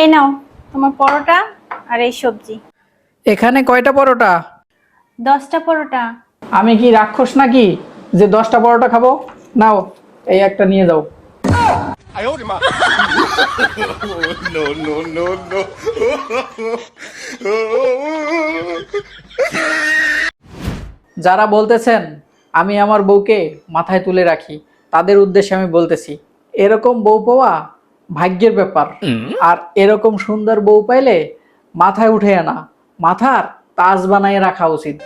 এই নাও তোমার পরোটা আর এই সবজি। এখানে কয়টা পরোটা? দশটা পরোটা। আমি কি রাক্ষস নাকি? যে দশটা পরোটা খাব? নাও এই একটা নিয়ে যাও. যারা বলতেছেন আমি আমার বউকে মাথায় তুলে রাখি তাদের উদ্দেশ্যে আমি বলতেছি এরকম বউ পাওয়া ভাগ্যের ব্যাপার। আর এরকম সুন্দর বউ পাইলে মাথায় উঠে আনা। মাথার তাজ বানায় রাখা উচিত।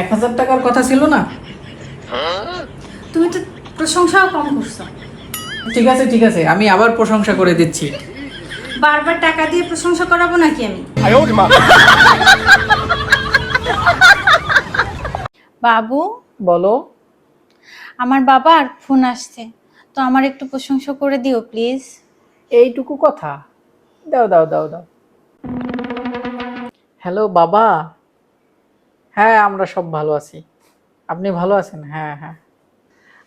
এক হাজার টাকার কথা ছিল না? তুমি তো প্রশংসাও কম করছ। ঠিক আছে ঠিক আছে আমি আবার প্রশংসা করে দিচ্ছি। বারবার টাকা দিয়ে প্রশংসা করাবো নাকি আমি? বাবু? বলো। আমার বাবার ফোন আসছে। তো আমার একটু প্রশংসা করে দিও, প্লিজ। এইটুকু কথা? দাও দাও দাও দাও। হ্যালো, বাবা। হ্যাঁ আমরা সব ভালো আছি। আপনি ভালো আছেন? হ্যাঁ হ্যাঁ।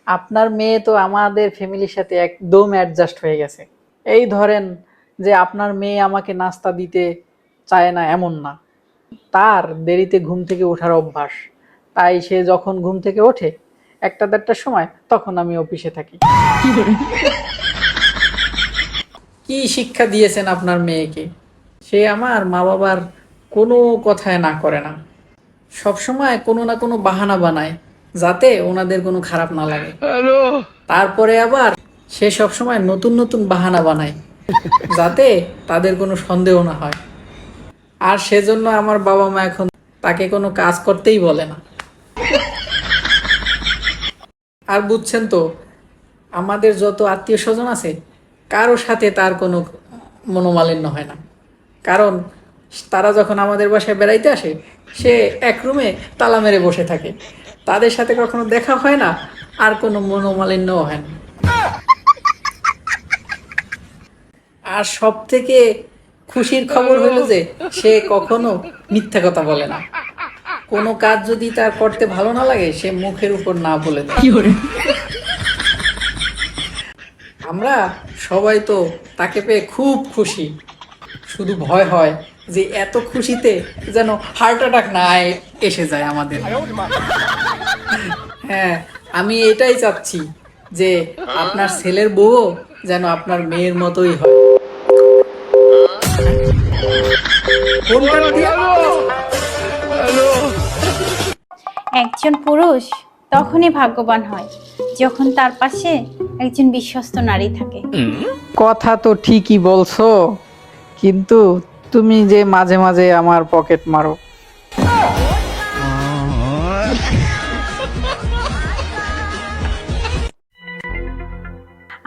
আপনার মেয়ে তো আমাদের ফ্যামিলির সাথে একদম অ্যাডজাস্ট হয়ে গেছে। এই ধরেন যে আপনার মেয়ে আমাকে নাস্তা দিতে চায় না এমন না। তার দেরিতে ঘুম থেকে ওঠার অভ্যাস। তাই সে যখন ঘুম থেকে ওঠে একটা দেড়টার সময় তখন আমি অফিসে থাকি। কি শিক্ষা দিয়েছেন আপনার মেয়েকে? সে আমার মা বাবার কোনো কথায় না করে না। সবসময় কোনো না কোনো বাহানা বানায় যাতে ওনাদের কোনো খারাপ না লাগে। তারপরে আবার সে সবসময় নতুন নতুন বাহানা বানায় যাতে তাদের কোনো সন্দেহ না হয়। আর সেজন্য আমার বাবা মা এখন তাকে কোনো কাজ করতেই বলে না। আর বুঝছেন তো, আমাদের যত আত্মীয় স্বজন আছে, কারও সাথে তার কোনো মনোমালিন্য হয় না। কারণ তারা যখন আমাদের বাসায় বেড়াইতে আসে, সে এক রুমে তালা মেরে বসে থাকে। তাদের সাথে কখনো দেখা হয় না, আর কোনো মনোমালিন্যও হয় না। আর সব থেকে খুশির খবর হলো যে, সে কখনো মিথ্যা কথা বলে না। কোনো কাজ যদি তার করতে ভালো না লাগে সে মুখের উপর না বলে দেয়। আমরা সবাই তো তাকে পেয়ে খুব খুশি। শুধু ভয় হয় যে এত খুশিতে যেন হার্ট অ্যাটাক না এসে যায় আমাদের। হ্যাঁ আমি এটাই চাচ্ছি যে আপনার ছেলের বউ যেন আপনার মেয়ের মতোই হয়। ফোন। একজন পুরুষ তখনই ভাগ্যবান হয় যখন তার পাশে একজন বিশ্বস্ত নারী থাকে। কথা তো ঠিকই বলছো কিন্তু তুমি যে মাঝে মাঝে আমার পকেট মারো।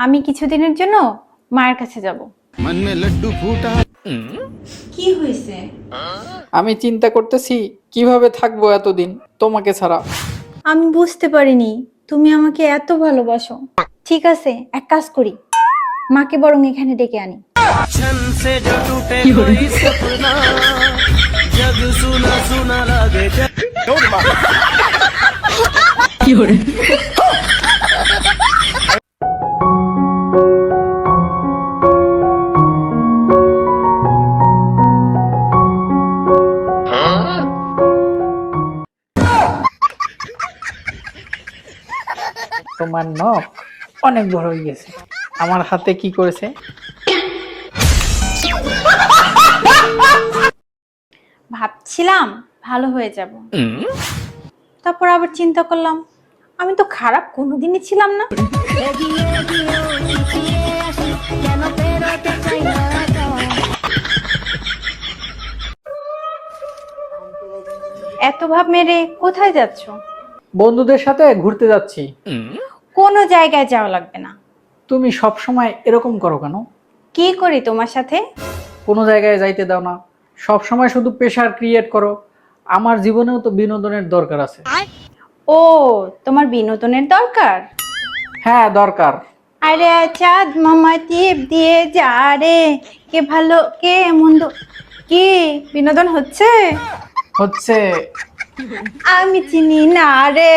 আমি কিছুদিনের জন্য মায়ের কাছে যাব। মন লড্ডু ফুটা। কি হয়েছে? আমি চিন্তা করতেছি কীভাবে থাকব এতদিন তোমাকে ছাড়া? আমি বুঝতে পারিনি তুমি আমাকে এত ভালোবাসো। ঠিক আছে এক কাজ করি। মাকে বরং এখানে ডেকে আনি। তোমার নখ অনেক বড় হয়ে গেছে। আমার হাতে কি করেছে? ভাবছিলাম ভালো হয়ে যাব। তারপর আবার চিন্তা করলাম আমি তো খারাপ কোনোদিনই ছিলাম না। এত ভাব মেরে কোথায় যাচ্ছ? বন্ধুদের সাথে ঘুরতে যাচ্ছি। কোনো জায়গায় যাওয়া লাগবে না। তুমি সব সময় এরকম করো কেন? কি করি তোমার সাথে? কোনো জায়গায় যাইতে দাও না। সব সময় শুধু প্রেশার ক্রিয়েট করো। আমার জীবনেও তো বিনোদনের দরকার আছে। ও তোমার বিনোদনের দরকার? হ্যাঁ দরকার। আরে চাঁদ মামা টিপ দিয়ে যা রে। কে ভালো কে মন্দ কি বিনোদন হচ্ছে? হচ্ছে। আমি চিনি না রে।